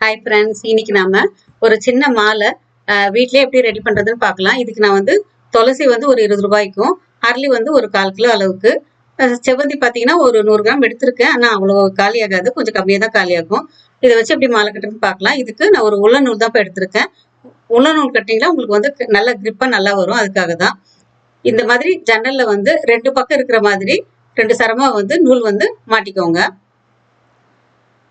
Hi friends இன்னைக்கு நாம ஒரு சின்ன மாலை அஹ், வீட்லயே எப்படி ரெடி பண்றதுன்னு பார்க்கலாம். இதுக்கு நான் வந்து துளசி வந்து ஒரு இருபது ரூபாய்க்கும் அரளி வந்து ஒரு கால் கிலோ அளவுக்கு. செவ்வந்தி பார்த்தீங்கன்னா ஒரு நூறு கிராம் எடுத்திருக்கேன். ஆனால் அவ்வளோ காலியாகாது கொஞ்சம் கம்மியாக தான் காலியாகும். இதை வச்சு எப்படி மாலை கட்டுறதுன்னு பார்க்கலாம். இதுக்கு நான் ஒரு உள்ள நூல் தான் இப்போ எடுத்திருக்கேன். உள்ள நூல் கட்டிங்கன்னா உங்களுக்கு வந்து க- நல்ல கிரிப்பாக நல்லா வரும். அதுக்காக தான். இந்த மாதிரி ஜன்னலில் வந்து ரெண்டு பக்கம் இருக்கிற மாதிரி ரெண்டு சரமாக வந்து நூல் வந்து மாட்டிக்கோங்க.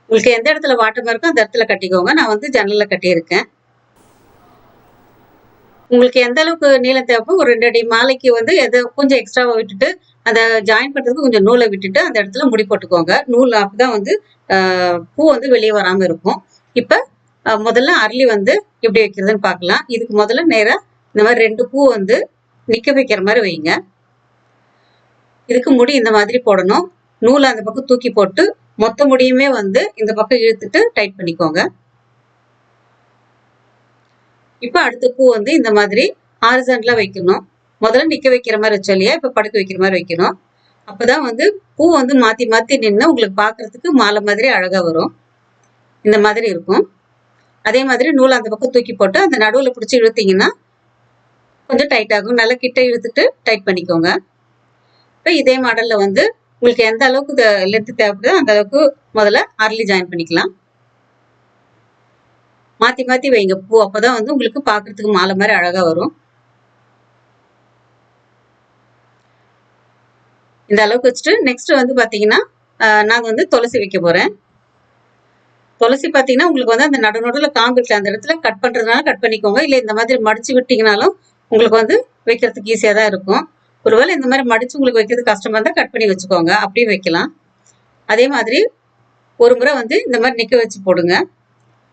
உங்களுக்கு எந்த இடத்துல வாட்டமா இருக்கோ அந்த இடத்துல கட்டிக்கோங்க. நான் வந்து ஜன்னலில் கட்டியிருக்கேன். உங்களுக்கு எந்த அளவுக்கு நீளம் தேவைப்போ ஒரு ரெண்டு அடி மாலைக்கு வந்து எதை கொஞ்சம் எக்ஸ்ட்ராவாக விட்டுட்டு அதை ஜாயின் பண்ணுறதுக்கு கொஞ்சம் நூலை விட்டுட்டு அந்த இடத்துல முடி போட்டுக்கோங்க. நூல் அப்பதான் வந்து பூ வந்து வெளியே வராமல் இருக்கும். இப்போ முதல்ல அரளி வந்து எப்படி வைக்கிறதுன்னு பார்க்கலாம். இதுக்கு முதல்ல நேராக இந்த மாதிரி ரெண்டு பூ வந்து நிற்க வைக்கிற மாதிரி வைங்க. இதுக்கு முடி இந்த மாதிரி போடணும். நூலை அந்த பக்கம் தூக்கி போட்டு மொத்த முடியுமே வந்து இந்த பக்கம் இழுத்துட்டு டைட் பண்ணிக்கோங்க. இப்போ அடுத்த பூ வந்து இந்த மாதிரி ஹாரிசன்ட்ல வைக்கணும். முதல்ல நிற்க வைக்கிற மாதிரி வச்சோம் இல்லையா? இப்போ படுக்க வைக்கிற மாதிரி வைக்கணும். அப்பதான் வந்து பூ வந்து மாற்றி மாற்றி நின்று உங்களுக்கு பார்க்குறதுக்கு மாலை மாதிரி அழகாக வரும். இந்த மாதிரி இருக்கும். அதே மாதிரி நூல் அந்த பக்கம் தூக்கி போட்டு அந்த நடுவில் பிடிச்சி இழுத்தீங்கன்னா கொஞ்சம் டைட் ஆகும். நல்லா கிட்ட இழுத்துட்டு டைட் பண்ணிக்கோங்க. இப்போ இதே மாடலில் வந்து உங்களுக்கு எந்த அளவுக்கு லெத்து தேவைப்படுதோ அந்த அளவுக்கு முதல்ல அரளி ஜாயின் பண்ணிக்கலாம். மாத்தி மாத்தி வைங்க. பூ அப்பதான் வந்து உங்களுக்கு பார்க்கிறதுக்கு மாலை மாதிரி அழகா வரும். இந்த அளவுக்கு வச்சுட்டு நெக்ஸ்ட் வந்து பாத்தீங்கன்னா நாங்கள் வந்து துளசி வைக்க போறேன். துளசி பாத்தீங்கன்னா உங்களுக்கு வந்து அந்த நடு நடுவில் அந்த இடத்துல கட் பண்றதுனால கட் பண்ணிக்கோங்க. இல்லை இந்த மாதிரி மடிச்சு விட்டீங்கனாலும் உங்களுக்கு வந்து வைக்கிறதுக்கு ஈஸியாக தான் இருக்கும். ஒருவேளை இந்த மாதிரி மடிச்சு உங்களுக்கு வைக்கிறது கஷ்டமா இருந்தா கட் பண்ணி வச்சுக்கோங்க. அப்படியே வைக்கலாம். அதே மாதிரி ஒரு முறை வந்து இந்த மாதிரி நிக்க வச்சு போடுங்க.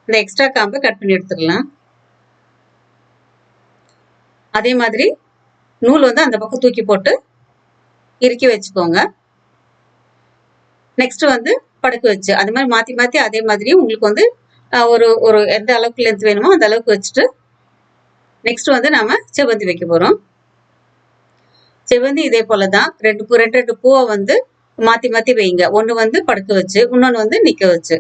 இந்த எக்ஸ்ட்ரா காம்பை கட் பண்ணி எடுத்துக்கலாம். அதே மாதிரி நூல் வந்து அந்த பக்கம் தூக்கி போட்டு இறுக்கி வச்சுக்கோங்க. நெக்ஸ்ட் வந்து படுக்க வச்சு அது மாதிரி மாத்தி மாத்தி அதே மாதிரி உங்களுக்கு வந்து ஒரு ஒரு எந்த அளவுக்கு லென்த் வேணுமோ அந்த அளவுக்கு வச்சுட்டு நெக்ஸ்ட் வந்து நாம செவ்வந்தி வைக்க போறோம். செவ்வந்தி இதே போலதான். ரெண்டு பூ ரெண்டு ரெண்டு பூவை வந்து மாத்தி மாத்தி வைங்க. ஒண்ணு வந்து படுக்க வச்சு இன்னொன்னு வந்து நிக்க வச்சு.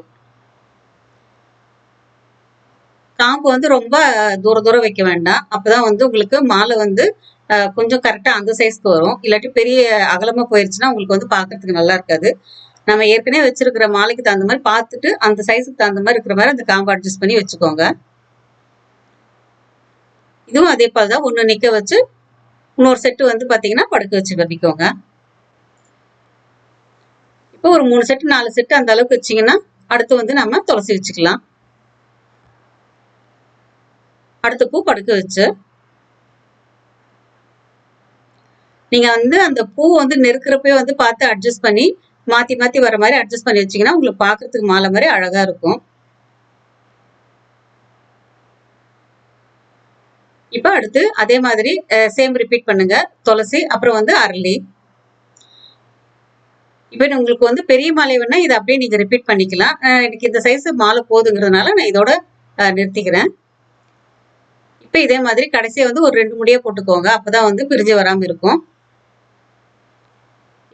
காம்பு வந்து ரொம்ப தூர தூரம் வைக்க வேண்டாம். அப்பதான் வந்து உங்களுக்கு மாலை வந்து கொஞ்சம் கரெக்டா அந்த சைஸ்க்கு வரும். இல்லாட்டி பெரிய அகலமா போயிருச்சுன்னா உங்களுக்கு வந்து பாக்குறதுக்கு நல்லா இருக்காது. நம்ம ஏற்கனவே வச்சிருக்கிற மாலைக்கு தகுந்த மாதிரி பார்த்துட்டு அந்த சைஸுக்கு தகுந்த மாதிரி இருக்கிற மாதிரி அந்த காம்பு அட்ஜஸ்ட் பண்ணி வச்சுக்கோங்க. இதுவும் அதே போல தான் ஒன்று நிக்க வச்சு இன்னொரு செட்டு வந்து பார்த்தீங்கன்னா படுக்க வச்சு கட்டிக்கோங்க இப்போ ஒரு மூணு செட்டு நாலு செட்டு அந்த அளவுக்கு வச்சீங்கன்னா அடுத்து வந்து நம்ம துளசி வச்சுக்கலாம். அடுத்த பூ படுக்க வச்சு. நீங்க வந்து அந்த பூ வந்து நெருக்கிறப்பே வந்து பார்த்து அட்ஜஸ்ட் பண்ணி மாத்தி மாத்தி வர மாதிரி அட்ஜஸ்ட் பண்ணி வச்சீங்கன்னா உங்களுக்கு பாக்குறதுக்கு மாலை மாதிரி அழகா இருக்கும். இப்போ அடுத்து அதே மாதிரி சேம் ரிப்பீட் பண்ணுங்க. துளசி அப்புறம் வந்து அரளி. இப்போ உங்களுக்கு வந்து பெரிய மாலை வேணா இதை அப்படியே நீங்க ரிப்பீட் பண்ணிக்கலாம். எனக்கு இந்த சைஸ் மாலை போதுங்கிறதுனால நான் இதோட நிறுத்திக்கிறேன். இப்போ இதே மாதிரி கடைசியாக வந்து ஒரு ரெண்டு முடியா போட்டுக்கோங்க. அப்பதான் வந்து பிரிஞ்சு வராமல் இருக்கும்.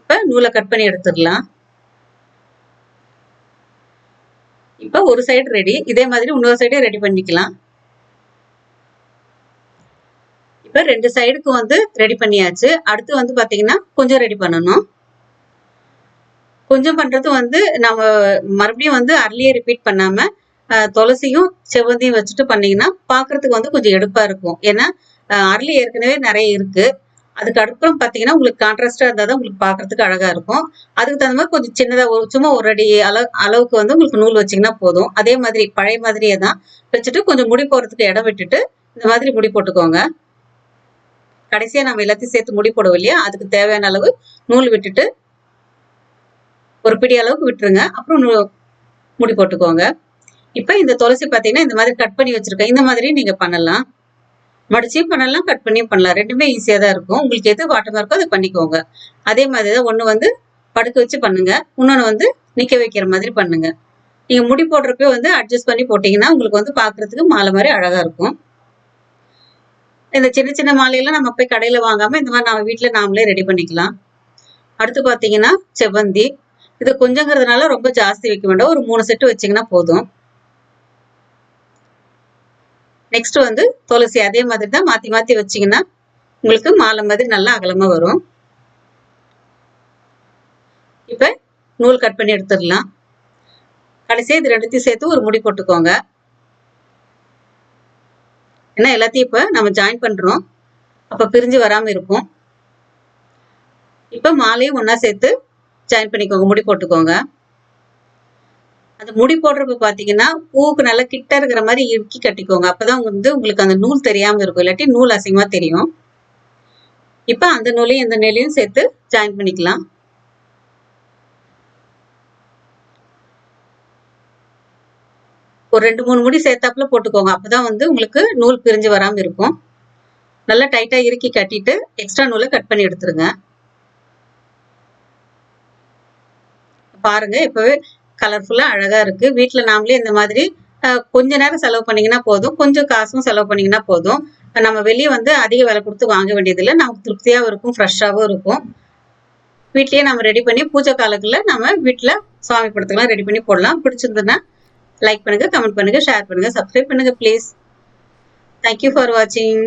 இப்போ நூலை கட் பண்ணி எடுத்துடலாம். இப்போ ஒரு சைடு ரெடி இதே மாதிரி இன்னொரு சைடே ரெடி பண்ணிக்கலாம் இப்போ ரெண்டு சைடுக்கு வந்து ரெடி பண்ணியாச்சு. அடுத்து வந்து பாத்தீங்கன்னா கொஞ்சம் ரெடி பண்ணணும். கொஞ்சம் பண்ணுறது வந்து நம்ம மறுபடியும் வந்து அர்லியே ரிப்பீட் பண்ணாம துளசியும் செவ்வந்தியும் வச்சுட்டு பண்ணீங்கன்னா பார்க்குறதுக்கு வந்து கொஞ்சம் எடுப்பா இருக்கும். ஏன்னா அஹ், அரளி ஏற்கனவே நிறைய இருக்கு. அதுக்கு அடுப்புறம் பாத்தீங்கன்னா உங்களுக்கு கான்ட்ராஸ்டாக இருந்தால் தான் உங்களுக்கு பார்க்குறதுக்கு அழகா இருக்கும். அதுக்கு தகுந்த மாதிரி கொஞ்சம் சின்னதா ஒரு சும்மா ஒரு அடி அளவு அளவுக்கு வந்து உங்களுக்கு நூல் வச்சீங்கன்னா போதும். அதே மாதிரி பழைய மாதிரியே தான் வச்சுட்டு கொஞ்சம் முடி போடுறதுக்கு இடம் விட்டுட்டு இந்த மாதிரி முடி போட்டுக்கோங்க. கடைசியா நம்ம எல்லாத்தையும் சேர்த்து முடி போடுவோம் இல்லையா? அதுக்கு தேவையான அளவு நூல் விட்டுட்டு ஒரு பிடி அளவுக்கு விட்டுருங்க. அப்புறம் நூ- முடி போட்டுக்கோங்க. இப்போ இந்த துளசி பார்த்தீங்கன்னா இந்த மாதிரி கட் பண்ணி வச்சுருக்கேன். இந்த மாதிரி நீங்கள் பண்ணலாம். மடிச்சியும் பண்ணலாம் கட் பண்ணியும் பண்ணலாம். ரெண்டுமே ஈஸியாக தான் இருக்கும். உங்களுக்கு எது வாட்டமாக இருக்கோ அதை பண்ணிக்கோங்க. அதே மாதிரி தான் ஒன்று வந்து படுக்க வச்சு பண்ணுங்க. இன்னொன்று வந்து நிற்க வைக்கிற மாதிரி பண்ணுங்க. நீங்கள் முடி போடுறப்ப வந்து அட்ஜஸ்ட் பண்ணி போட்டிங்கன்னா உங்களுக்கு வந்து பார்க்குறதுக்கு மாலை மாதிரி அழகாக இருக்கும். இந்த சின்ன சின்ன மாலையெல்லாம் நம்ம போய் கடையில வாங்காம இந்த மாதிரி நம்ம வீட்ல நாமளே ரெடி பண்ணிக்கலாம். அடுத்து பாத்தீங்கன்னா செவ்வந்தி. இது கொஞ்சங்கிறதுனால ரொம்ப ஜாஸ்தி வைக்க வேண்டாம். ஒரு மூணு செட்டு வச்சீங்கன்னா போதும். நெக்ஸ்ட் வந்து துளசி. அதே மாதிரி தான் மாற்றி மாற்றி வச்சிங்கன்னா உங்களுக்கு மாலை மாதிரி நல்லா அகலமாக வரும். இப்போ நூல் கட் பண்ணி எடுத்துடலாம். கடைசியாக இது ரெண்டுத்தையும் சேர்த்து ஒரு முடி போட்டுக்கோங்க. ஏன்னா எல்லாத்தையும் இப்போ நம்ம ஜாயின் பண்ணுறோம் அப்போ பிரிஞ்சு வராமல் இருக்கும் இப்போ மாலையும் ஒன்றா சேர்த்து ஜாயின் பண்ணிக்கோங்க. முடி போட்டுக்கோங்க. அந்த முடி போடுறப்ப பார்த்தீங்கன்னா பூவுக்கு நல்லா கிட்ட இருக்கிற மாதிரி இறுக்கி கட்டிக்கோங்க. அப்பதான் வந்து உங்களுக்கு அந்த நூல் தெரியாமல் இருக்கும். இல்லாட்டி நூல் அசிங்கமாக தெரியும். இப்போ அந்த நூலையும் இந்த நூலையும் சேர்த்து ஜாயின் பண்ணிக்கலாம். ஒரு ரெண்டு மூணு முடி சேர்த்தாப்புல போட்டுக்கோங்க. அப்போதான் வந்து உங்களுக்கு நூல் பிரிஞ்சு வராமல் இருக்கும். நல்லா டைட்டாக இறுக்கி கட்டிட்டு எக்ஸ்ட்ரா நூலை கட் பண்ணி எடுத்துருங்க. பாருங்க இப்போவே கலர்ஃபுல்லா அழகா இருக்கு. வீட்டில் நாமளே இந்த மாதிரி கொஞ்ச நேரம் செலவு பண்ணீங்கன்னா போதும். கொஞ்சம் காசும் செலவு பண்ணீங்கன்னா போதும். நம்ம வெளியே வந்து அதிக விலை கொடுத்து வாங்க வேண்டியதில்லை. நமக்கு திருப்தியாகவும் இருக்கும் ஃப்ரெஷ்ஷாகவும் இருக்கும். வீட்லேயே நம்ம ரெடி பண்ணி பூஜை காலங்களில் நம்ம வீட்டில் சுவாமி படத்துக்கெல்லாம் ரெடி பண்ணி போடலாம். பிடிச்சிருந்ததுன்னா லைக் பண்ணுங்க கமெண்ட் பண்ணுங்க ஷேர் பண்ணுங்க சப்ஸ்கிரைப் பண்ணுங்க ப்ளீஸ் தேங்க்யூ ஃபார் வாட்சிங்